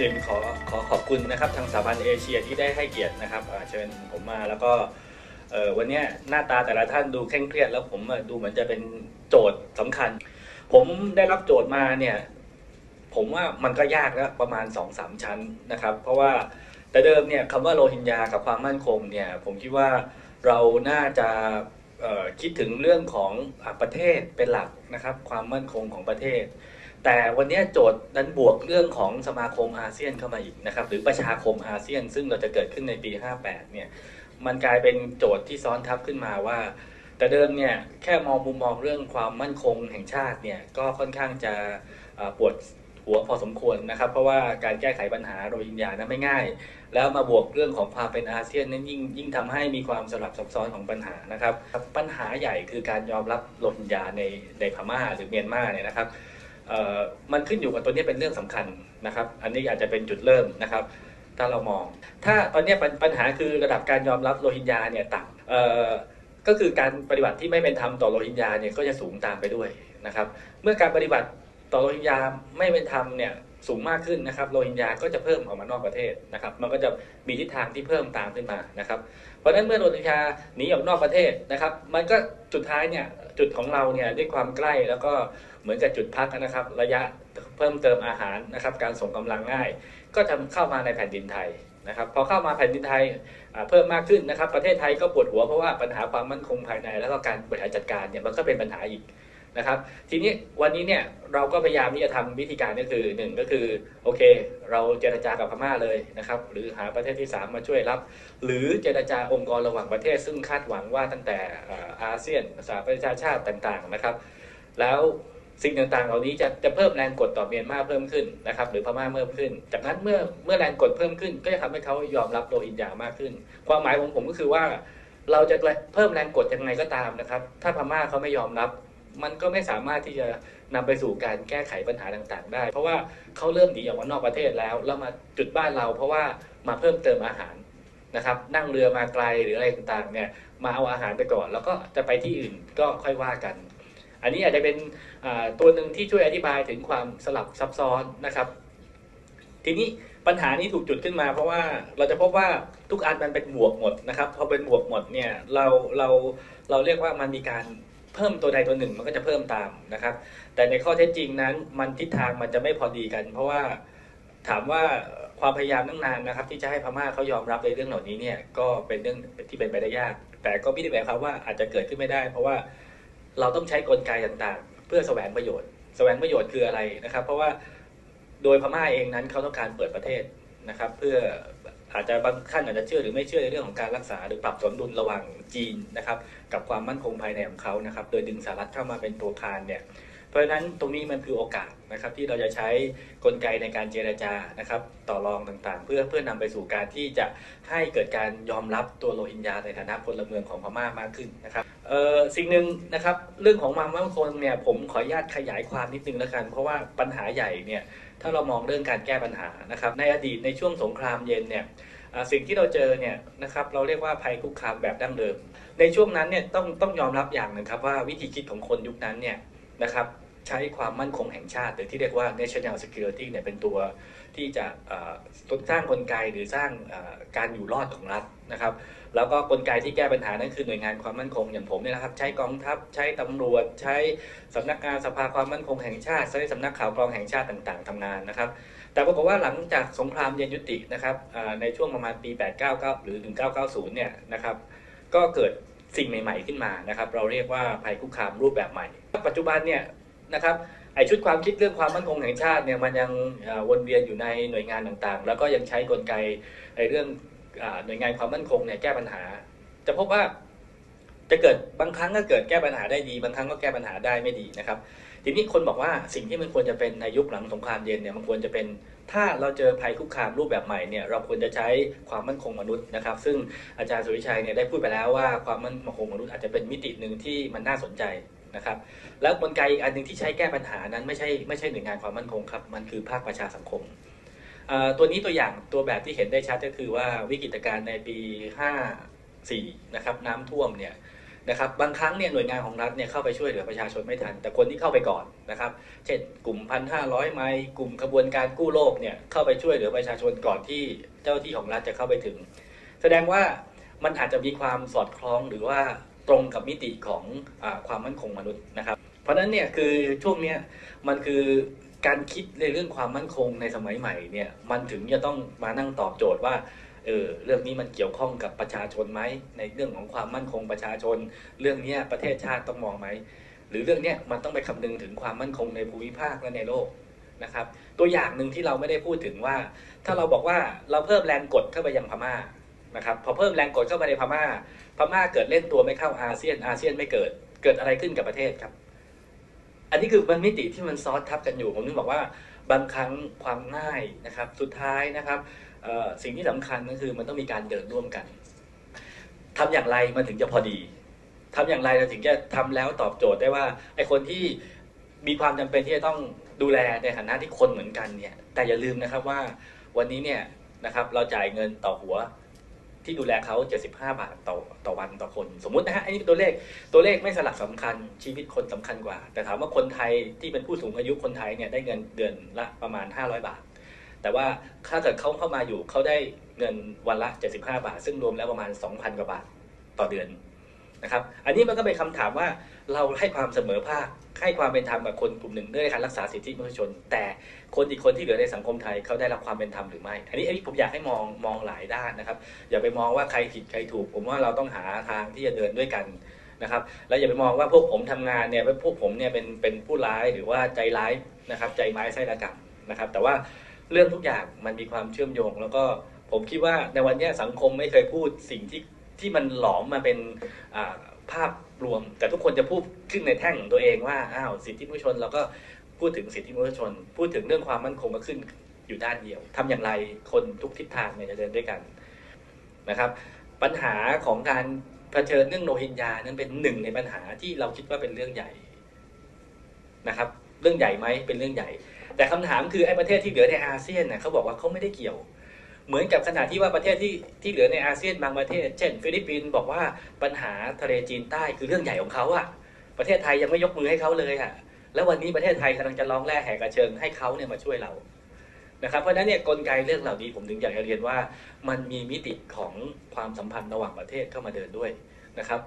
อื่นขอขอขอบคุณนะครับทางสถาบันเอเชียที่ได้ให้เกียรตินะครับเชิญผมมาแล้วก็วันนี้หน้าตาแต่ละท่านดูเคร่งเครียดแล้วผมดูเหมือนจะเป็นโจทย์สำคัญ ผมได้รับโจทย์มาเนี่ยผมว่ามันก็ยากแล้วประมาณ2อสามชั้นนะครับ เพราะว่าแต่เดิมเนี่ยคำว่าโรฮิงญากับความมั่นคงเนี่ยผมคิดว่าเราน่าจะคิดถึงเรื่องของอประเทศเป็นหลักนะครับ ความมั่นคงของประเทศ แต่วันนี้โจทย์ดันบวกเรื่องของสมาคมอาเซียนเข้ามาอีกนะครับ หรือประชาคมอาเซียน ซึ่งเราจะเกิดขึ้นในปี 58 เนี่ย มันกลายเป็นโจทย์ที่ซ้อนทับขึ้นมาว่า แต่เดิมเนี่ยแค่มองมุมมองเรื่องความมั่นคงแห่งชาติเนี่ยก็ค่อนข้างจะปวดหัวพอสมควรนะครับ เพราะว่าการแก้ไขปัญหาโรฮิงญานั้นไม่ง่าย แล้วมาบวกเรื่องของความเป็นอาเซียนนั้นยิ่งยิ่งทำให้มีความสลับซับซ้อนของปัญหานะครับ ปัญหาใหญ่คือการยอมรับโรฮิงญาในในพม่าหรือเมียนมาเนี่ยนะครับ มันขึ้นอยู่กับตัวนี้เป็นเรื่องสำคัญนะครับ อันนี้อาจจะเป็นจุดเริ่มนะครับ ถ้าเรามอง ถ้าตอนนี้ปัญหาคือระดับการยอมรับโรฮิงญาเนี่ยต่ำก็คือการปฏิบัติที่ไม่เป็นธรรมต่อโรฮิงญาเนี่ยก็จะสูงตามไปด้วยนะครับ เมื่อการปฏิบัติต่อโรฮิงญาไม่เป็นธรรมเนี่ยสูงมากขึ้นนะครับโรฮิงญาก็จะเพิ่มออกมานอกประเทศนะครับ มันก็จะมีทิศทางที่เพิ่มตามขึ้นมานะครับ เพราะฉะนั้นเมื่อโรฮิงญาหนีออกนอกประเทศนะครับ มันก็สุดท้ายเนี่ยจุดของเราเนี่ยด้วยความใกล้แล้วก็ เหมือนกับจุดพักนะครับ ระยะเพิ่มเติมอาหารนะครับ การส่งกำลังง่าย ก็จะเข้ามาในแผ่นดินไทยนะครับ พอเข้ามาแผ่นดินไทยเพิ่มมากขึ้นนะครับ ประเทศไทยก็ปวดหัวเพราะว่าปัญหาความมั่นคงภายใน แล้วก็การบริหารจัดการเนี่ยมันก็เป็นปัญหาอีกนะครับ ทีนี้วันนี้เนี่ยเราก็พยายามที่จะทำวิธีการก็คือหนึ่งก็คือโอเค เราเจรจากับพม่าเลยนะครับ หรือหาประเทศที่สามมาช่วยรับ หรือเจรจาองค์กรระหว่างประเทศ ซึ่งคาดหวังว่าตั้งแต่อ่าอาเซียนสหประชาชาติต่างๆนะครับ แล้ว สิ่งต่างๆ เหล่านี้จะจะเพิ่มแรงกดต่อเมียนมาเพิ่มขึ้นนะครับหรือพม่าเพิ่มขึ้น จากนั้นเมื่อเมื่อแรงกดเพิ่มขึ้น ก็จะทำให้เขายอมรับโรฮิงญามากขึ้น ความหมายของผมก็คือว่า เราจะเพิ่มแรงกดยังไงก็ตามนะครับ ถ้าพม่าเขาไม่ยอมรับ มันก็ไม่สามารถที่จะนำไปสู่การแก้ไขปัญหาต่างๆ ได้ เพราะว่าเขาเริ่มหนีออกมานอกประเทศแล้วแล้วมาจุดบ้านเรา เพราะว่ามาเพิ่มเติมอาหารนะครับนั่งเรือมาไกลหรืออะไรต่างๆเนี่ยมาเอาอาหารไปก่อน แล้วก็จะไปที่อื่นก็ค่อยว่ากัน อันนี้อาจจะเป็น ตัวหนึ่งที่ช่วยอธิบายถึงความสลับซับซ้อนนะครับ ทีนี้ปัญหานี้ถูกจุดขึ้นมา เพราะว่าเราจะพบว่าทุกอันมันเป็นบวกหมดนะครับพอเป็นบวกหมดเนี่ยเราเราเราเรียกว่ามันมีการเพิ่มตัวใดตัวหนึ่งมันก็จะเพิ่มตามนะครับ แต่ในข้อเท็จจริงนั้น มันทิศทางมันจะไม่พอดีกัน เพราะว่าถามว่าความพยายามตั้งนานนะครับ ที่จะให้พม่าเขายอมรับในเรื่องเหล่านี้เนี่ยก็เป็นเรื่องที่เป็นไปได้ยาก แต่ก็ไม่ได้แปลความว่าอาจจะเกิดขึ้นไม่ได้ เพราะว่าเราต้องใช้กลไกต่างๆ เพื่อแสวงประโยชน์ แสวงประโยชน์คืออะไรนะครับ เพราะว่าโดยพม่าเองนั้นเขาต้องการเปิดประเทศนะครับ เพื่ออาจจะบางขั้นอาจจะเชื่อหรือไม่เชื่อในเรื่องของการรักษา หรือปรับสมดุลระหว่างจีนนะครับ กับความมั่นคงภายในของเขานะครับ โดยดึงสหรัฐเข้ามาเป็นตัวคานเนี่ย เพราะฉะนั้นตรงนี้มันคือโอกาสนะครับที่เราจะใช้กลไกในการเจรจานะครับต่อรองต่างๆ เพื่อเพื่อนำไปสู่การที่จะให้เกิดการยอมรับตัวโรฮิงญาในฐานะพลเมืองของพม่ามากขึ้นนะครับเอ่อสิ่งหนึ่งนะครับเรื่องของความมั่นคงเนี่ยผมขออนุญาตขยายความนิดนึงแล้วกัน เพราะว่าปัญหาใหญ่เนี่ยถ้าเรามองเรื่องการแก้ปัญหานะครับในอดีตในช่วงสงครามเย็นเนี่ยสิ่งที่เราเจอเนี่ยนะครับเราเรียกว่าภัยคุกคามแบบดั้งเดิม ในช่วงนั้นเนี่ยต้องต้องยอมรับอย่างหนึ่งครับว่าวิธีคิดของคนยุคนั้นเนี่ย นะครับใช้ความมั่นคงแห่งชาติ หรือที่เรียกว่า national security เนี่ยเป็นตัวที่จะสร้างกลไกหรือสร้างการอยู่รอดของรัฐนะครับ แล้วก็กลไกที่แก้ปัญหานั้นคือหน่วยงานความมั่นคงอย่างผมเนี่ยนะครับ ใช้กองทัพใช้ตำรวจ ใช้สำนักงานสภาความมั่นคงแห่งชาติ ใช้สำนักข่าวกรองแห่งชาติต่างๆทำงานนะครับ แต่ปรากฏว่าหลังจากสงครามเย็นยุตินะครับในช่วงประมาณปี 899 หรือ 1990 เนี่ยนะครับก็เกิด สิ่งใหม่ ๆขึ้นมานะครับ เราเรียกว่าภัยคุกคามรูปแบบใหม่ ปัจจุบันเนี่ยนะครับไอชุดความคิดเรื่องความมั่นคงแห่งชาติเนี่ยมันยังวนเวียนอยู่ในหน่วยงานต่างๆ แล้วก็ยังใช้กลไกไอเรื่องอหน่วยงานความมั่นคงเนี่ยแก้ปัญหา จะพบว่าจะเกิดบางครั้งก็เกิดแก้ปัญหาได้ดี บางครั้งก็แก้ปัญหาได้ไม่ดีนะครับ ทีนี้คนบอกว่าสิ่งที่มันควรจะเป็นในยุคหลังสงครามเย็นเนี่ยมันควรจะเป็น ถ้าเราเจอภัยคุกคามรูปแบบใหม่เนี่ยเราควรจะใช้ความมั่นคงมนุษย์นะครับ ซึ่งอาจารย์สุริชัยเนี่ยได้พูดไปแล้วว่าความมั่นคงมนุษย์อาจจะเป็นมิติหนึ่งที่มันน่าสนใจนะครับ แล้วกลไกอีกอันหนึ่งที่ใช้แก้ปัญหานั้นไม่ใช่ไม่ใช่หน่วยงานความมั่นคงครับมันคือภาคประชาสังคมอ่อตัวนี้ตัวอย่างตัวแบบที่เห็นได้ชัดก็คือว่าวิกฤตการณ์ในปี 54 นะครับน้ำท่วมเนี่ย นะครับบางครั้งเนี่ยหน่วยงานของรัฐเนี่ยเข้าไปช่วยเหลือประชาชนไม่ทัน แต่คนที่เข้าไปก่อนนะครับ เช่นกลุ่มพันห้าร้อยไมล์กลุ่มขบวนการกู้โลกเนี่ยเข้าไปช่วยเหลือประชาชนก่อนที่เจ้าที่ของรัฐจะเข้าไปถึง แสดงว่ามันอาจจะมีความสอดคล้องหรือว่าตรงกับมิติของอความมั่นคงมนุษย์นะครับ เพราะฉะนั้นเนี่ยคือช่วงเนี้ยมันคือการคิดในเรื่องความมั่นคงในสมัยใหม่เนี่ยมันถึงจะต้องมานั่งตอบโจทย์ว่า เออเรื่องนี้มันเกี่ยวข้องกับประชาชนไหมในเรื่องของความมั่นคงประชาชน เรื่องนี้ประเทศชาติต้องมองไหมหรือเรื่องนี้มันต้องไปคำนึงถึงความมั่นคงในภูมิภาคและในโลกนะครับ ตัวอย่างหนึ่งที่เราไม่ได้พูดถึงว่า ถ้าเราบอกว่าเราเพิ่มแรงกดเข้าไปยังพม่านะครับพอเพิ่มแรงกดเข้าไปในพม่า พม่าเกิดเล่นตัวไม่เข้าอาเซียนอาเซียนไม่เกิดเกิดอะไรขึ้นกับประเทศครับ อันนี้คือมันมิติที่มันซ้อนทับกันอยู่ผมถึงบอกว่าบางครั้งความง่ายนะครับ สุดท้ายนะครับ สิ่งที่สำคัญก็คือมันต้องมีการเดินร่วมกันทำอย่างไรมันถึงจะพอดีทำอย่างไรเราถึงจะทำแล้วตอบโจทย์ได้ว่าไอ้คนที่มีความจำเป็นที่จะต้องดูแลในฐานะที่คนเหมือนกันเนี่ย แต่อย่าลืมนะครับว่าวันนี้เนี่ยนะครับเราจ่ายเงินต่อหัวที่ดูแลเขา 75 บาทต่อต่อวันต่อคน สมมุตินะฮะอันนี้เป็นตัวเลขตัวเลขไม่สลักสำคัญชีวิตคนสำคัญกว่า แต่ถามว่าคนไทยที่เป็นผู้สูงอายุคนไทยเนี่ยได้เงินเดือนละประมาณ 500 บาท แต่ว่าถ้าเกิดเขาเข้ามาอยู่เขาได้เงินวันละ 75 บาท ซึ่งรวมแล้วประมาณ 2,000 กว่าบาทต่อเดือนนะครับ อันนี้มันก็เป็นคำถามว่าเราให้ความเสมอภาคให้ความเป็นธรรมกับคนกลุ่มหนึ่งด้วยการรักษาสิทธิมนุษยชน แต่คนอีกคนที่เหลือในสังคมไทยเขาได้รับความเป็นธรรมหรือไม่ อันนี้อันนี้ผมอยากให้มองมองหลายด้านนะครับ อย่าไปมองว่าใครผิดใครถูก ผมว่าเราต้องหาทางที่จะเดินด้วยกันนะครับแล้วอย่าไปมองว่าพวกผมทำงานเนี่ยพวกผมเนี่ยเป็นเป็นผู้ร้ายหรือว่าใจร้ายนะครับ ใจไม้ไส้ระกันะครับ แต่ว่า เรื่องทุกอย่างมันมีความเชื่อมโยง แล้วก็ผมคิดว่าในวันนี้สังคมไม่เคยพูดสิ่งที่ที่มันหลอมมาเป็นภาพรวม แต่ทุกคนจะพูดขึ้นในแท่งของตัวเองว่าอ้าวสิทธิมนุษยชนเราก็พูดถึงสิทธิมนุษยชน พูดถึงเรื่องความมั่นคงก็ขึ้นอยู่ด้านเดียวทำอย่างไรคนทุกทิศทางเนี่ยจะเดินด้วยกันนะครับ ปัญหาของการเผชิญเรื่องโรฮิงญานั้นเป็นหนึ่งในปัญหาที่เราคิดว่าเป็นเรื่องใหญ่นะครับ เรื่องใหญ่ไหมเป็นเรื่องใหญ่ แต่คำถามคือไอ้ประเทศที่เหลือในอาเซียนเนี่ยเขาบอกว่าเขาไม่ได้เกี่ยว เหมือนกับขณะที่ว่าประเทศที่ที่เหลือในอาเซียนบางประเทศ เช่น ฟิลิปปินส์บอกว่าปัญหาทะเลจีนใต้คือเรื่องใหญ่ของเขาอะประเทศไทยยังไม่ยกมือให้เขาเลยอะแล้ววันนี้ประเทศไทยกำลังจะร้องแร่แห่กระเชิงให้เขาเนี่ยมาช่วยเรานะครับเพราะฉะนั้นเนี่ยกลไกเรื่องเหล่านี้ผมถึงอยากจะเรียนว่า มันมีมิติของความสัมพันธ์ระหว่างประเทศเข้ามาเดินด้วยนะครับ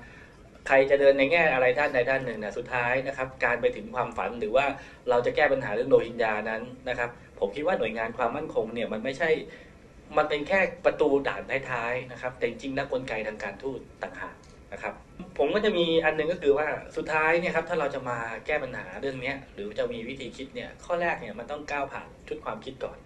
ใครจะเดินในแง่อะไรด้านใดด้านหนึ่งนะสุดท้ายนะครับ การไปถึงความฝันหรือว่าเราจะแก้ปัญหาเรื่องโรฮิงญานั้นนะครับ ผมคิดว่าหน่วยงานความมั่นคงเนี่ยมันไม่ใช่ มันเป็นแค่ประตูด่านท้ายๆนะครับ แต่จริงๆแล้วกลไกทางการทูตต่างหากนะครับผมก็จะมีอันนึงก็คือว่าสุดท้ายเนี่ยครับถ้าเราจะมาแก้ปัญหาเรื่องนี้หรือจะมีวิธีคิดเนี่ยข้อแรกเนี่ยมันต้องก้าวผ่านชุดความคิดก่อน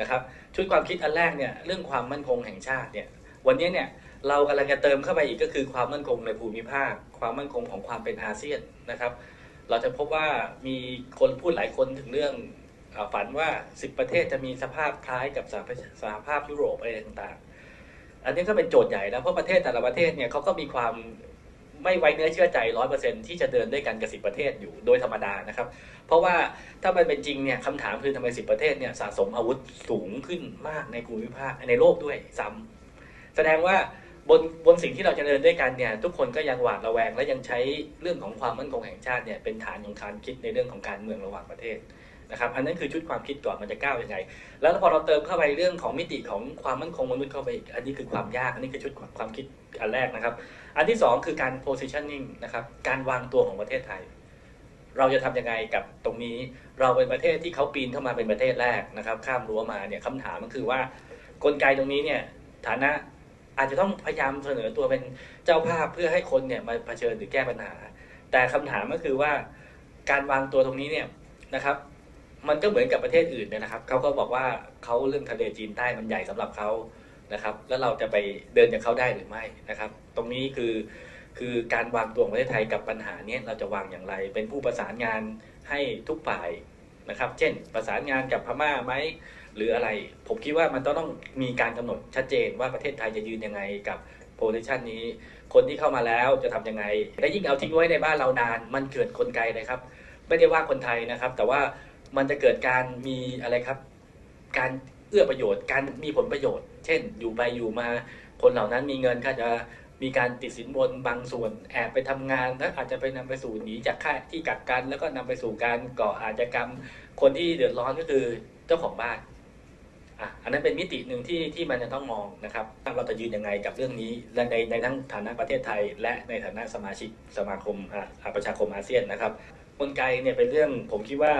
นะครับชุดความคิดอันแรกเนี่ยเรื่องความมั่นคงแห่งชาติเนี่ยวันนี้เนี่ย เรากำลังจะเติมเข้าไปอีกก็คือความมั่นคงในภูมิภาค ความมั่นคงของความเป็นอาเซียนนะครับ เราจะพบว่ามีคนพูดหลายคนถึงเรื่องฝันว่า 10 ประเทศจะมีสภาพคล้ายกับสหภาพยุโรปอะไรต่างๆ อันนี้ก็เป็นโจทย์ใหญ่นะเพราะประเทศแต่ละประเทศเนี่ยเขาก็มีความไม่ไว้เนื้อเชื่อใจร้อยเปอร์เซ็นที่จะเดินด้วยกันกับสิประเทศอยู่โดยธรรมดานะครับ เพราะว่าถ้ามันเป็นจริงเนี่ยคำถามคือทำไมสิประเทศเนี่ยสะสมอาวุธสูงขึ้นมากในภูมิภาคในโลกด้วยซ้ำแสดงว่า บนบนสิ่งที่เราจะเดินด้วยกันเนี่ยทุกคนก็ยังหวาดระแวง และยังใช้เรื่องของความมั่นคงแห่งชาติเนี่ยเป็นฐานของการคิดในเรื่องของการเมืองระหว่างประเทศนะครับอันนั้นคือชุดความคิดก่อนมันจะก้าวยังไง แล้วพอเราเติมเข้าไปเรื่องของมิติของความมั่นคงมนุษย์เข้าไปอีกอันนี้คือความยากอันนี้คือชุดความคิดอันแรกนะครับ อันที่ 2 คือการ positioning นะครับการวางตัวของประเทศไทย เราจะทํำยังไงกับตรงนี้เราเป็นประเทศที่เขาปีนเข้ามาเป็นประเทศแรกนะครับ ข้ามรั้วมาเนี่ยคำถามก็คือว่ากลไกตรงนี้เนี่ยฐานะ อาจจะต้องพยายามเสนอตัวเป็นเจ้าภาพเพื่อให้คนเนี่ยมาเผชิญหรือแก้ปัญหา แต่คำถามก็คือว่าการวางตัวตรงนี้เนี่ยนะครับ มันก็เหมือนกับประเทศอื่นเนี่ยนะครับเขาก็บอกว่าเขาเรื่องทะเลจีนใต้มันใหญ่สำหรับเขานะครับ แล้วเราจะไปเดินจากเขาได้หรือไม่นะครับ ตรงนี้คือคือการวางตัวของประเทศไทยกับปัญหาเนี้ยเราจะวางอย่างไร เป็นผู้ประสานงานให้ทุกฝ่ายนะครับ เช่น ประสานงานกับพม่าไหม หรืออะไร ผมคิดว่ามันต้องต้องมีการกำหนดชัดเจนว่าประเทศไทยจะยืนยังไงกับโพซิชันนี้ คนที่เข้ามาแล้วจะทํำยังไง และยิ่งเอาทิ้งไว้ในบ้านเรานาน มันเกิดคนไกลเลยครับ ไม่ได้ว่าคนไทยนะครับ แต่ว่ามันจะเกิดการมีอะไรครับ การเอื้อประโยชน์ การมีผลประโยชน์ เช่น อยู่ไปอยู่มา คนเหล่านั้นมีเงินก็จะมีการติดสินบนบางส่วนแอบไปทำงานแล้วอาจจะไปนำไปสู่หนีจากค่าที่กักกัน แล้วก็นำไปสู่การก่ออาชญากรรม คนที่เดือดร้อนก็คือเจ้าของบ้าน อะอันนั้นเป็นมิติหนึ่งที่ที่มันจะต้องมองนะครับเราจะยืนยังไงกับเรื่องนี้และในในทั้งฐานะประเทศไทย และในฐานะสมาชิกสมาคมอาประชาคมอาเซียนนะครับกลไกเนี่ยเป็นเรื่องผมคิดว่า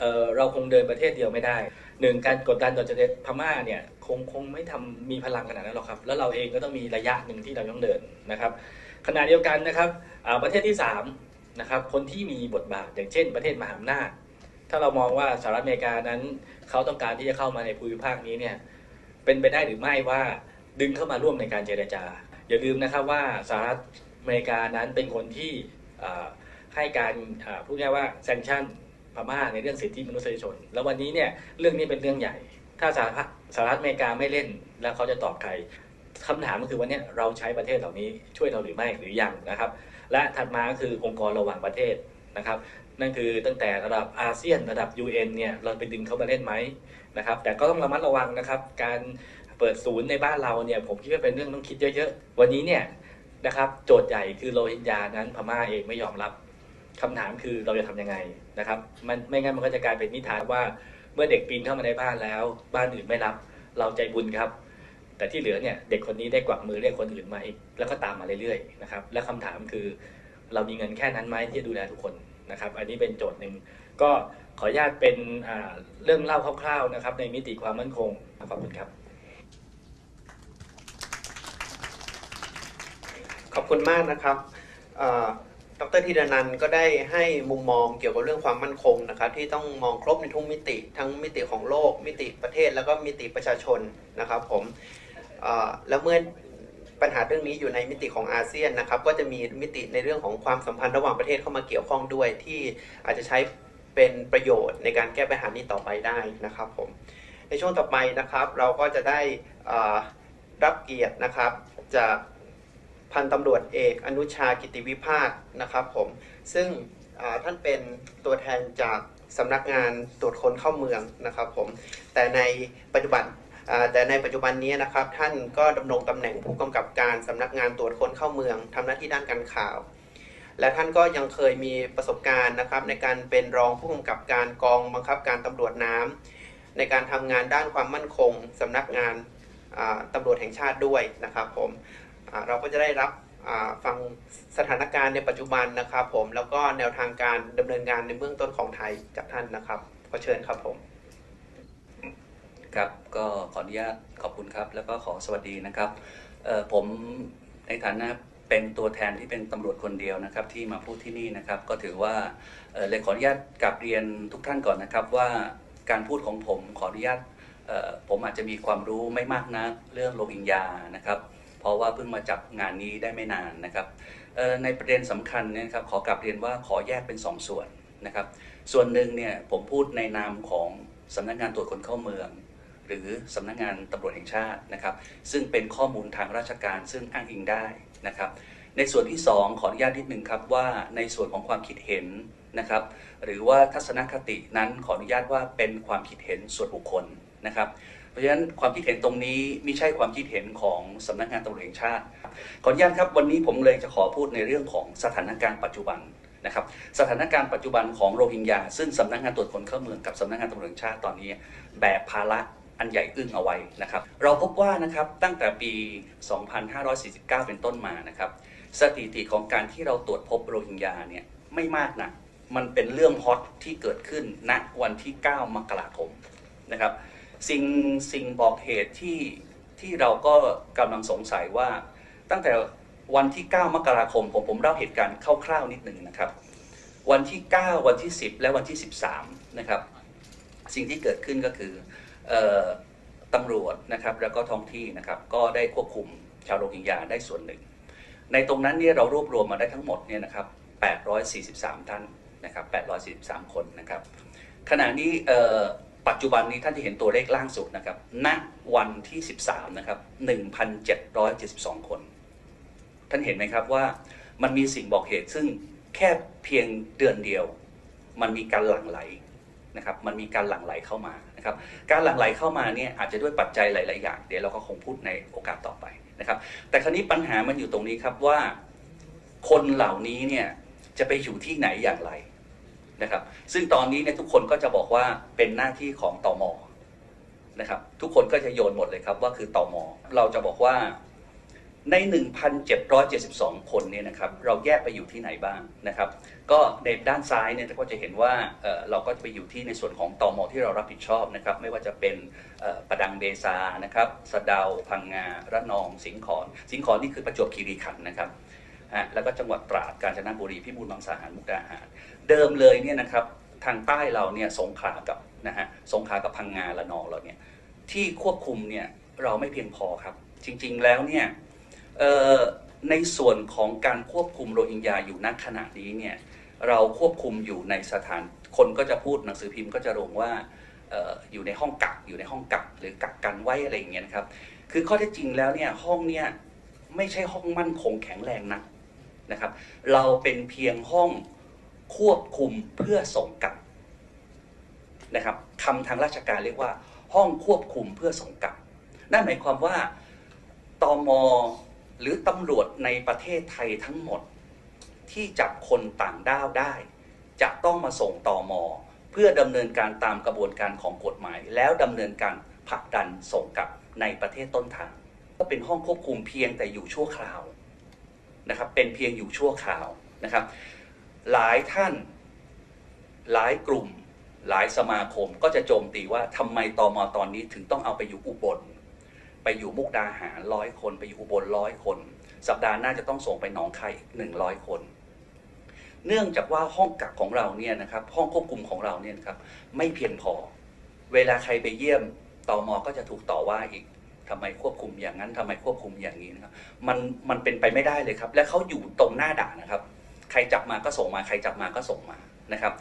เเราคงเดินประเทศเดียวไม่ได้หนึ่งการกดดันต่อประเทศพม่าเนี่ยคงคงไม่ทำมีพลังขนาดนั้นหรอกครับ แล้วเราเองก็ต้องมีระยะหนึ่งที่เราต้องเดินนะครับขณะเดียวกันนะครับประเทศที่สามนะครับคนที่มีบทบาทอย่างเช่น ประเทศมหาอำนาจ ถ้าเรามองว่าสหรัฐอเมริกานั้นเขาต้องการที่จะเข้ามาในภูมิภาคนี้เนี่ยเป็นไปได้หรือไม่ว่าดึงเข้ามาร่วมในการเจรจา อย่าลืมนะครับว่าสหรัฐอเมริกานั้นเป็นคนที่ให้การพูดง่ายว่าแซงชั่นพม่าในเรื่องสิทธิมนุษยชน แล้ววันนี้เนี่ยเรื่องนี้เป็นเรื่องใหญ่ ถ้าสหรัฐสหรัฐอเมริกาไม่เล่นแล้วเขาจะตอบใครคำถามก็คือวันนี้เราใช้ประเทศเหล่านี้ช่วยเราหรือไม่หรือยังนะครับ และถัดมาก็คือองค์กรระหว่างประเทศนะครับ นั่นคือตั้งแต่ระดับอาเซียนระดับ UN เนี่ยเราไปดึงเขามาเล่นไหมนะครับแต่ก็ต้องระมัดระวังนะครับ การเปิดศูนย์ในบ้านเราเนี่ยผมคิดว่าเป็นเรื่องต้องคิดเยอะๆ วันนี้เนี่ยนะครับโจทย์ใหญ่คือโรฮิงญานั้นพม่าเองไม่ยอมรับคำถามคือเราจะทำยังไงนะครับมันไม่งั้นมันก็จะกลายเป็นนิทานว่าเมื่อเด็กปีนเข้ามาในบ้านแล้ว บ้านอื่นไม่รับ เราใจบุญครับ แต่ที่เหลือเนี่ยเด็กคนนี้ได้กวักมือเรียกคนอื่นมาอีกแล้วก็ตามมาเรื่อยๆนะครับและคำถามคือเรามีเงินแค่นั้นไหมที่จะดูแลทุกคน นะครับ อันนี้เป็นโจทย์หนึ่งก็ขออนุญาตเป็นเรื่องเล่าคร่าวๆนะครับในมิติความมั่นคงขอบคุณครับ ขอบคุณมากนะครับดรธีรนันท์ก็ได้ให้มุมมองเกี่ยวกับเรื่องความมั่นคงนะครับ ที่ต้องมองครบในทุกมิติ ทั้งมิติของโลก มิติประเทศแล้วก็มิติประชาชนนะครับผมแล้วเมื่อ ปัญหาเรื่องนี้อยู่ในมิติของอาเซียนนะครับ ก็จะมีมิติในเรื่องของความสัมพันธ์ระหว่างประเทศเข้ามาเกี่ยวข้องด้วย ที่อาจจะใช้เป็นประโยชน์ในการแก้ปัญหานี้ต่อไปได้นะครับผมในช่วงต่อไปนะครับ เราก็จะได้รับเกียรตินะครับจากพันตำรวจเอกอนุชากิติวิภาคนะครับผมซึ่งท่านเป็นตัวแทนจากสำนักงานตรวจคนเข้าเมืองนะครับผมแต่ในปัจจุบัน แต่ในปัจจุบันนี้นะครับท่านก็ดำรงตำแหน่งผู้กำกับการสำนักงานตรวจคนเข้าเมืองทำหน้าที่ด้านการข่าว และท่านก็ยังเคยมีประสบการณ์นะครับในการเป็นรองผู้กำกับการกองบังคับการตำรวจน้ำในการทำงานด้านความมั่นคงสำนักงานอ่าตำรวจแห่งชาติด้วยนะครับผมเราก็จะได้รับฟังสถานการณ์ในปัจจุบันนะครับผมแล้วก็แนวทางการดำเนินงานในเบื้องต้นของไทยจากท่านนะครับขอเชิญครับผม ครับก็ขออนุญาตขอบคุณครับ แล้วก็ขอสวัสดีนะครับผมในฐานะเป็นตัวแทนที่เป็นตำรวจคนเดียวนะครับที่มาพูดที่นี่นะครับ ก็ถือว่าเลยขออนุญาตกลับเรียนทุกท่านก่อนนะครับ ว่าการพูดของผมขออนุญาตผมอาจจะมีความรู้ไม่มากนะเรื่องโรฮิงญานะครับ เพราะว่าเพิ่งมาจับงานนี้ได้ไม่นานนะครับในประเด็นสำคัญเนี่ยนะครับขอกลับเรียนว่าขอแยกเป็นสองส่วนนะครับ ส่วนหนึ่งเนี่ยผมพูดในนามของสำนักงานตรวจคนเข้าเมือง หรือสำนักงานตำรวจแห่งชาตินะครับ ซึ่งเป็นข้อมูลทางราชการซึ่งอ้างอิงได้นะครับ ในส่วนที่ 2 ขออนุญาตนิดนึงครับว่าในส่วนของความคิดเห็นนะครับ หรือว่าทัศนคตินั้นขออนุญาตว่าเป็นความคิดเห็นส่วนบุคคลนะครับเพราะฉะนั้นความคิดเห็นตรงนี้ไม่ใช่ความคิดเห็นของสำนักงานตำรวจแห่งชาติขออนุญาตครับวันนี้ผมเลยจะขอพูดในเรื่องของสถานการณ์ปัจจุบันนะครับ สถานการณ์ปัจจุบันของโรฮิงญาซึ่งสำนักงานตรวจคนเข้าเมืองกับสำนักงานตำรวจแห่งชาติตอนนี้ แบกภาระ อันใหญ่อึ้งเอาไว้นะครับ เราพบว่านะครับตั้งแต่ปี 2549 เป็นต้นมานะครับ สถิติของการที่เราตรวจพบโรฮิงญาเนี่ยไม่มากนะมันเป็นเรื่องฮอตที่เกิดขึ้นณวันที่ 9 มกราคมนะครับ สิ่งสิ่งบอกเหตุที่ที่เราก็กำลังสงสัยว่า ตั้งแต่วันที่ 9 มกราคมผมผมเล่าเหตุการณ์คร่าวๆนิดหนึ่งนะครับ วันที่ 9 วันที่ 10 และวันที่ 13 นะครับ สิ่งที่เกิดขึ้นก็คือ ตำรวจนะครับแล้วก็ท้องที่นะครับก็ได้ควบคุมชาวโรฮิงญาได้ส่วนหนึ่ง ในตรงนั้นเนี่ยเรารวบรวมมาได้ทั้งหมดเนี่ยนะครับ 843 ท่านนะครับ 843 คนนะครับ ขณะนี้ปัจจุบันนี้ท่านจะเห็นตัวเลขล่างสุดนะครับ ณ วันที่ 13 นะครับ 1,772 คน ท่านเห็นไหมครับว่ามันมีสิ่งบอกเหตุซึ่งแค่เพียงเดือนเดียว มันมีการหลั่งไหลนะครับ มันมีการหลั่งไหลเข้ามา นะครับการหลั่งไหลเข้ามาเนี่ยอาจจะด้วยปัจจัยหลาย ๆ อย่าง เดี๋ยวเราก็คงพูดในโอกาสต่อไปนะครับ แต่คราวนี้ปัญหามันอยู่ตรงนี้ครับว่า คนเหล่านี้เนี่ยจะไปอยู่ที่ไหนอย่างไรนะครับ ซึ่งตอนนี้เนี่ยทุกคนก็จะบอกว่าเป็นหน้าที่ของตอมนะครับ ทุกคนก็จะโยนหมดเลยครับว่าคือตอมเราจะบอกว่า ใน 1,772 คนเนี่ยนะครับเราแยกไปอยู่ที่ไหนบ้างนะครับ ก็ในด้านซ้ายเนี่ยก็จะเห็นว่าเเราก็จะไปอยู่ที่ในส่วนของตอมอที่เรารับผิดชอบนะครับ ไม่ว่าจะเป็นประดังเบซานะครับสะเดาพังงาระนอง สิงห์ขอนสิงห์ขอนนี่คือประจวบคีรีขันธ์นะครับฮะแล้วก็จังหวัดตราดกาญจนบุรีพิบูลมังสาหารมุกดาหาร เดิมเลยเนี่ยนะครับทางใต้เราเนี่ยสงขลากับนะฮะสงขลากับพังงาระนองเราเนี่ยที่ควบคุมเนี่ยเราไม่เพียงพอครับ จริง ๆ แล้วเนี่ย ในส่วนของการควบคุมโรฮิงญาอยู่ณขณะนี้เนี่ยเราควบคุมอยู่ในสถานคนก็จะพูดหนังสือพิมพ์ก็จะลงว่าอออยู่ในห้องกักอยู่ในห้องกักหรือกักกันไว้อะไรอย่างเงี้ยนะครับ คือข้อเท็จจริงแล้วเนี่ยห้องเนี่ยไม่ใช่ห้องมั่นคงแข็งแรงนะนะครับ เราเป็นเพียงห้องควบคุมเพื่อส่งกลับนะครับคำทางราชการเรียกว่า ห้องควบคุมเพื่อส่งกลับ นั่นหมายความว่าตอม หรือตำรวจในประเทศไทยทั้งหมด ที่จับคนต่างด้าวได้ จะต้องมาส่งต่อมอ เพื่อดำเนินการตามกระบวนการของกฎหมาย แล้วดำเนินการผลักดันส่งกลับในประเทศต้นทาง ก็เป็นห้องควบคุมเพียงแต่อยู่ชั่วคราวนะครับเป็นเพียงอยู่ชั่วคราวนะครับ หลายท่านหลายกลุ่มหลายสมาคมก็จะโจมตีว่าทำไมตอมอตอนนี้ถึงต้องเอาไปอยู่อุบล ไปอยู่มุกดาหารร้อยคน ไปอยู่อุบลร้อยคน สัปดาห์หน้าจะต้องส่งไปหนองคายหนึ่งร้อยคน เนื่องจากว่าห้องกักของเราเนี่ยนะครับห้องควบคุมของเราเนี่ยครับไม่เพียงพอ เวลาใครไปเยี่ยมตอมก็จะถูกต่อว่าอีกทำไมควบคุมอย่างนั้นทำไมควบคุมอย่างนี้นะครับมันมันเป็นไปไม่ได้เลยครับ และเขาอยู่ตรงหน้าด่านนะครับ ใครจับมาก็ส่งมา ใครจับมาก็ส่งมานะครับ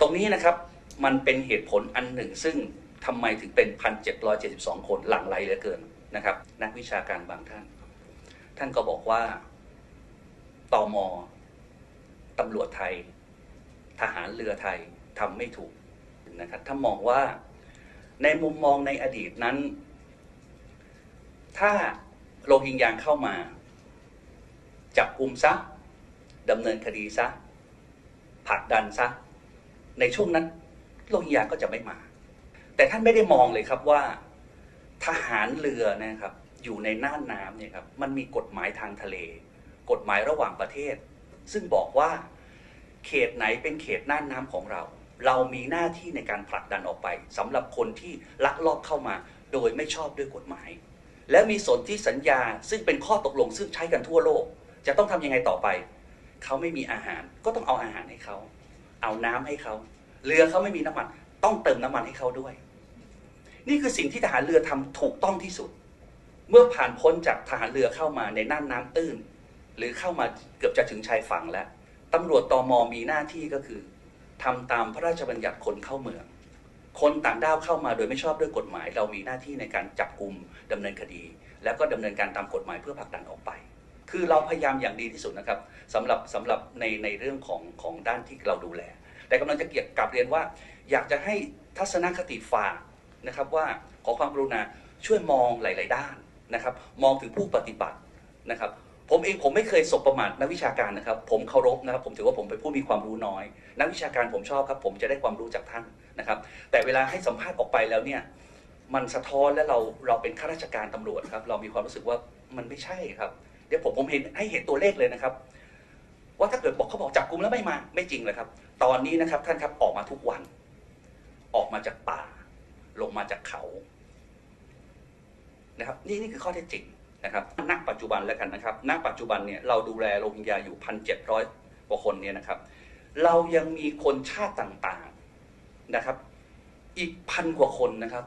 ตรงนี้นะครับมันเป็นเหตุผลอันหนึ่งซึ่งทำไมถึงเป็น 1,772 คนหลั่งไหลเหลือเกิน นะครับ นักวิชาการบางท่าน ท่านก็บอกว่าตอมตำรวจไทย ทหารเรือไทยทำไม่ถูกนะครับถ้ามองว่าในมุมมองในอดีตนั้น ถ้าโรฮิงญาเข้ามา จับกุมซะดำเนินคดีซะผลักดันซะในช่วงนั้นโรฮิงญาก็จะไม่มา แต่ท่านไม่ได้มองเลยครับว่า ทหารเรือนะครับ อยู่ในน่านน้ำเนี่ยครับมันมีกฎหมายทางทะเล กฎหมายระหว่างประเทศ ซึ่งบอกว่าเขตไหนเป็นเขตน่านน้ำของเรา เรามีหน้าที่ในการผลักดันออกไปสำหรับคนที่ลักลอบเข้ามาโดยไม่ชอบด้วยกฎหมาย และมีสนที่สัญญาซึ่งเป็นข้อตกลงซึ่งใช้กันทั่วโลก จะต้องทำยังไงต่อไป เขาไม่มีอาหาร ก็ต้องเอาอาหารให้เขา เอาน้ำให้เขา เรือเขาไม่มีน้ำมัน ต้องเติมน้ำมันให้เขาด้วย นี่คือสิ่งที่ทหารเรือทำถูกต้องที่สุด เมื่อผ่านพ้นจากทหารเรือเข้ามาในน่านน้ำตื้น หรือเข้ามาเกือบจะถึงชายฝั่งแล้วตำรวจตมมีหน้าที่ก็คือทำตามพระราชบัญญัติคนเข้าเมือง คนต่างด้าวเข้ามาโดยไม่ชอบด้วยกฎหมาย เรามีหน้าที่ในการจับกลุ่มดำเนินคดี แล้วก็ดำเนินการตามกฎหมายเพื่อผลักดันออกไป คือเราพยายามอย่างดีที่สุดนะครับสำหรับสำหรับในในเรื่องของของด้านที่เราดูแล แต่กำลังจะเกี่ยวกับเรียนว่า อยากจะให้ทัศนคติฝาก นะครับว่าขอความกรุณาช่วยมองหลาย ๆ ด้านนะครับ มองถึงผู้ปฏิบัตินะครับ ผมเองผมไม่เคยสบประมาทนักวิชาการนะครับ ผมเคารพนะครับ ผมถือว่าผมเป็นผู้มีความรู้น้อย นักวิชาการผมชอบครับ ผมจะได้ความรู้จากท่านนะครับ แต่เวลาให้สัมภาษณ์ออกไปแล้วเนี่ยมันสะท้อนและเราเราเป็นข้าราชการตำรวจครับ เรามีความรู้สึกว่ามันไม่ใช่ครับ เดี๋ยวผมผมเห็นให้เห็นตัวเลขเลยนะครับ ว่าถ้าเกิดบอกเขาบอกจับกลุมแล้วไม่มาไม่จริงเลยครับ ตอนนี้นะครับท่านครับออกมาทุกวัน ออกมาจากป่า ลงมาจากเขานะครับนี่นี่คือข้อเท็จจริงนะครับณปัจจุบันแล้วกันนะครับณปัจจุบันเนี่ยเราดูแลโรฮิงญาอยู่พันเจ็ดร้อยกว่าคนเนี่ยนะครับ เรายังมีคนชาติต่างๆนะครับ อีกพันกว่าคนนะครับ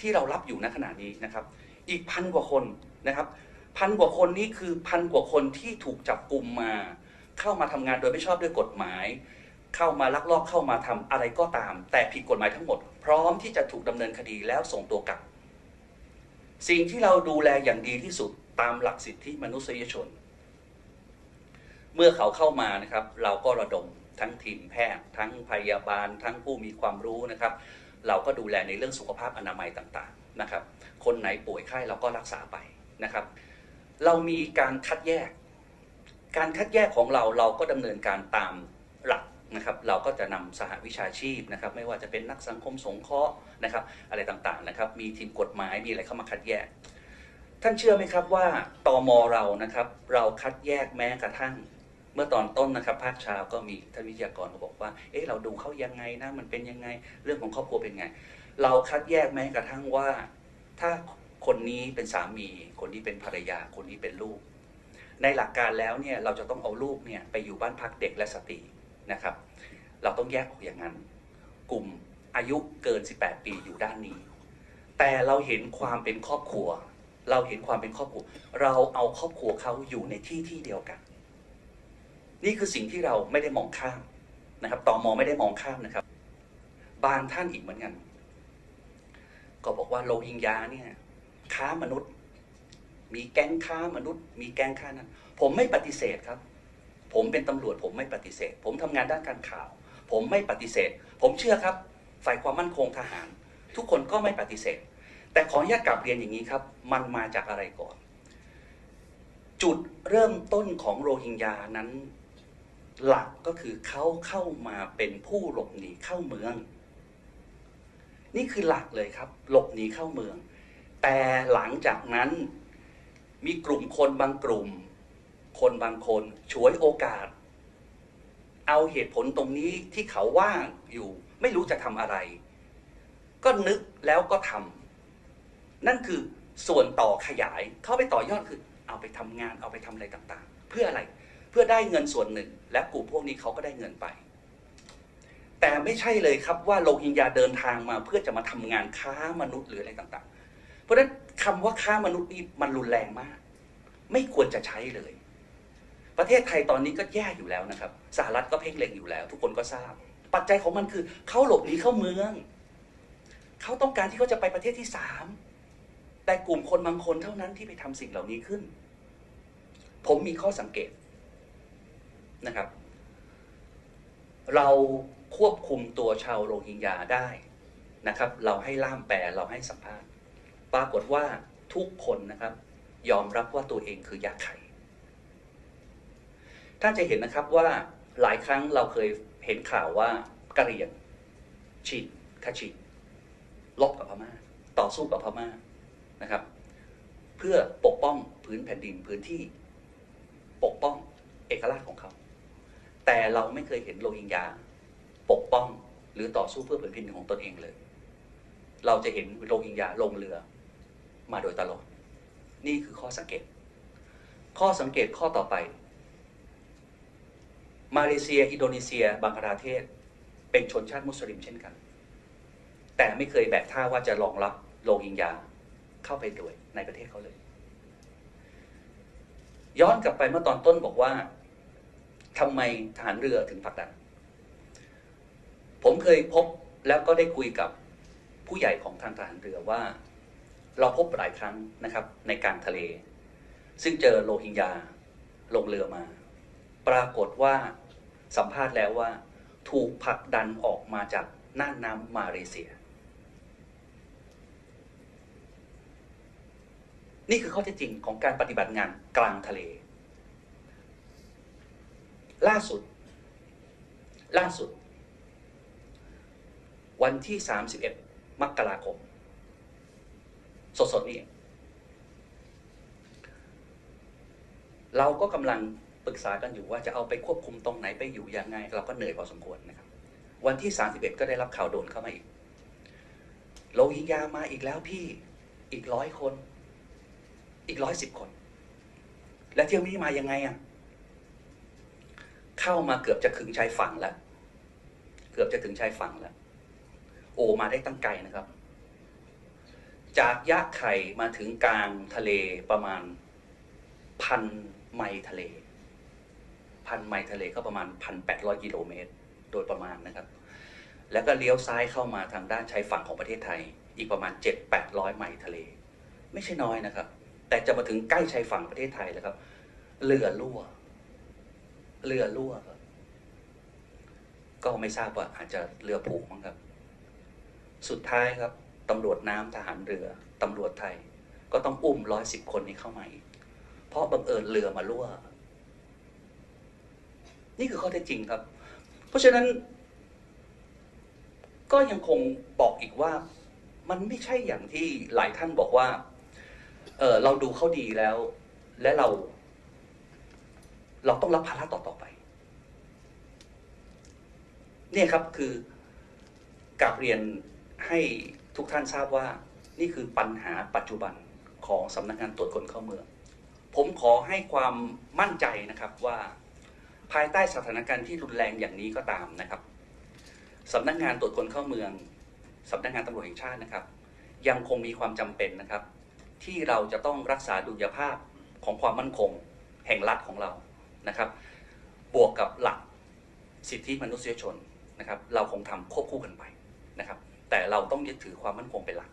ที่เรารับอยู่ณขณะนี้นะครับ อีกพันกว่าคนนะครับพันกว่าคนนี้คือพันกว่าคนที่ถูกจับกลุ่มมา เข้ามาทำงานโดยไม่ชอบด้วยกฎหมาย เข้ามาลักลอบเข้ามาทำอะไรก็ตาม แต่ผิดกฎหมายทั้งหมด พร้อมที่จะถูกดำเนินคดีแล้วส่งตัวกลับ สิ่งที่เราดูแลอย่างดีที่สุดตามหลักสิทธิมนุษยชน เมื่อเขาเข้ามานะครับ เราก็ระดมทั้งทีมแพทย์ ทั้งพยาบาล ทั้งผู้มีความรู้นะครับ เราก็ดูแลในเรื่องสุขภาพอนามัยต่างๆนะครับ คนไหนป่วยไข้เราก็รักษาไปนะครับ เรามีการคัดแยก การคัดแยกของเราเราก็ดำเนินการตามหลัก นะครับเราก็จะนำสหวิชาชีพนะครับไม่ว่าจะเป็นนักสังคมสงเคราะห์นะครับอะไรต่างๆนะครับมีทีมกฎหมายมีอะไรเข้ามาคัดแยก ท่านเชื่อไหมครับว่าตอมเรานะครับเราคัดแยกแม้กระทั่ง เมื่อตอนต้นนะครับภาคเช้าก็มีท่านวิทยากรก็บอกว่าเอ๊ะเราดูเขายังไงนะมันเป็นยังไงเรื่องของครอบครัวเป็นไง เราคัดแยกแม้กระทั่งว่า ถ้าคนนี้เป็นสามี คนนี้เป็นภรรยาคนนี้เป็นลูก ในหลักการแล้วเนี่ยเราจะต้องเอาลูกเนี่ยไปอยู่บ้านพักเด็กและสตรี นะครับ เราต้องแยกออกอย่างนั้น กลุ่มอายุเกิน 18 ปีอยู่ด้านนี้ แต่เราเห็นความเป็นครอบครัว เราเห็นความเป็นครอบครัว เราเอาครอบครัวเขาอยู่ในที่ที่เดียวกัน นี่คือสิ่งที่เราไม่ได้มองข้ามนะครับตอมอไม่ได้มองข้ามนะครับ บางท่านอีกเหมือนกัน ก็บอกว่าโรฮิงญาเนี่ยค้ามนุษย์ มีแก๊งค้ามนุษย์ มีแก๊งค้านั้น ผมไม่ปฏิเสธครับ ผมเป็นตำรวจผมไม่ปฏิเสธ ผมทำงานด้านการข่าว ผมไม่ปฏิเสธ ผมเชื่อครับ ฝ่ายความมั่นคงทหาร ทุกคนก็ไม่ปฏิเสธ แต่ขออนุญาตกลับเรียนอย่างนี้ครับ มันมาจากอะไรก่อน จุดเริ่มต้นของโรฮิงญานั้นหลักก็คือเขาเข้ามาเป็นผู้หลบหนีเข้าเมือง นี่คือหลักเลยครับ หลบหนีเข้าเมือง แต่หลังจากนั้นมีกลุ่มคนบางกลุ่ม คนบางคนฉวยโอกาส เอาเหตุผลตรงนี้ที่เขาว่างอยู่ ไม่รู้จะทำอะไร ก็นึกแล้วก็ทำนั่นคือส่วนต่อขยายเข้าไปต่อยอดคือ เอาไปทำงานเอาไปทำอะไรต่างๆ เพื่ออะไรเพื่อได้เงินส่วนหนึ่ง และกลุ่มพวกนี้เขาก็ได้เงินไป แต่ไม่ใช่เลยครับว่าโรฮิงญาเดินทางมา เพื่อจะมาทำงานค้ามนุษย์หรืออะไรต่าง ๆ เพราะฉะนั้นคำว่าค้ามนุษย์นี่มันรุนแรงมาก ไม่ควรจะใช้เลย ประเทศไทยตอนนี้ก็แย่อยู่แล้วนะครับสหรัฐก็เพ่งเล็งอยู่แล้ว ทุกคนก็ทราบ ปัจจัยของมันคือเขาหลบหนีเข้าเมืองเขาต้องการที่เขาจะไปประเทศที่สามแต่กลุ่มคนบางคนเท่านั้นที่ไปทำสิ่งเหล่านี้ขึ้น ผมมีข้อสังเกตนะครับ เราควบคุมตัวชาวโรฮิงญาได้นะครับ เราให้ล่ามแปลเราให้สัมภาษณ์ ปรากฏว่าทุกคนนะครับ ยอมรับว่าตัวเองคือยาไข่ ท่านจะเห็นนะครับว่าหลายครั้งเราเคยเห็นข่าวว่ากะเหรี่ยงฉีดคาฉีดลบกับพม่า ต่อสู้กับพม่านะครับ เพื่อปกป้องพื้นแผ่นดินพื้นที่ ปกป้องเอกราชของเขา แต่เราไม่เคยเห็นโรฮิงญาปกป้องหรือต่อสู้เพื่อผืนแผ่นดินของตนเองเลย เราจะเห็นโรฮิงญาลงเรือมาโดยตลอด นี่คือข้อสังเกต ข้อสังเกตข้อต่อไป มาเลเซีย อินโดนีเซีย บังกลาเทศ เป็นชนชาติมุสลิมเช่นกัน แต่ไม่เคยแบกท่าว่าจะรองรับโรฮิงญาเข้าไปด้วยในประเทศเขาเลย ย้อนกลับไปเมื่อตอนต้นบอกว่าทำไมทหารเรือถึงผลักดัน ผมเคยพบแล้วก็ได้คุยกับผู้ใหญ่ของทางทหารเรือว่า เราพบหลายครั้งนะครับ ในกางทะเล ซึ่งเจอโรฮิงญาลงเรือมา ปรากฏว่า สัมภาษณ์แล้วว่า ถูกผลักดันออกมาจากน่านน้ำมาเลเซีย นี่คือข้อเท็จจริงของการปฏิบัติงานกลางทะเล ล่าสุด ล่าสุด วันที่ 31 มกราคม สดๆนี่เองเราก็กำลัง ปรึกษากันอยู่ว่าจะเอาไปควบคุมตรงไหนไปอยู่ยังไง เราก็เหนื่อยพอสมควรนะครับ วันที่ 31 ก็ได้รับข่าวโดนเข้ามาอีกโลหิงญามาอีกแล้วพี่อีกร้อยคน อีกร้อยสิบคน และเที่ยวนี้มายังไงอะเข้ามาเกือบจะถึงชายฝั่งแล้วเกือบจะถึงชายฝั่งแล้ว โอมาได้ตั้งไกลนะครับ จากยะไข่มาถึงกลางทะเลประมาณพันไมล์ทะเล พันไมล์ทะเลก็ประมาณพันแปดร้อยกิโลเมตร โดยประมาณนะครับ แล้วก็เลี้ยวซ้ายเข้ามาทางด้านชายฝั่งของประเทศไทย อีกประมาณเจ็ดแปดร้อยไมล์ทะเล ไม่ใช่น้อยนะครับ แต่จะมาถึงใกล้ชายฝั่งประเทศไทยแล้วครับ เรือรั่ว เรือรั่วครับก็ไม่ทราบว่าอาจจะเรือผูกมั้งครับ สุดท้ายครับตำรวจน้ำทหารเรือตำรวจไทย ก็ต้องอุ้มร้อยสิบคนนี้เข้ามาอีก เพราะบังเอิญเรือมารั่ว นี่คือข้อเท็จจริงครับ เพราะฉะนั้น ก็ยังคงบอกอีกว่า มันไม่ใช่อย่างที่หลายท่านบอกว่าเออเราดูเขาดีแล้ว และเรา เราต้องรับภาระต่อต่อไป เนี่ยครับคือกราบเรียนให้ทุกท่านทราบว่า นี่คือปัญหาปัจจุบันของสำนักงานตรวจคนเข้าเมือง ผมขอให้ความมั่นใจนะครับว่า ภายใต้สถานการณ์ที่รุนแรงอย่างนี้ก็ตามนะครับสำนักงานตรวจคนเข้าเมืองสำนักงานตำรวจแห่งชาตินะครับ ยังคงมีความจำเป็นนะครับ ที่เราจะต้องรักษาดุลยภาพของความมั่นคงแห่งรัฐของเรานะครับ บวกกับหลักสิทธิมนุษยชนนะครับ เราคงทำควบคู่กันไปนะครับ แต่เราต้องยึดถือความมั่นคงเป็นหลัก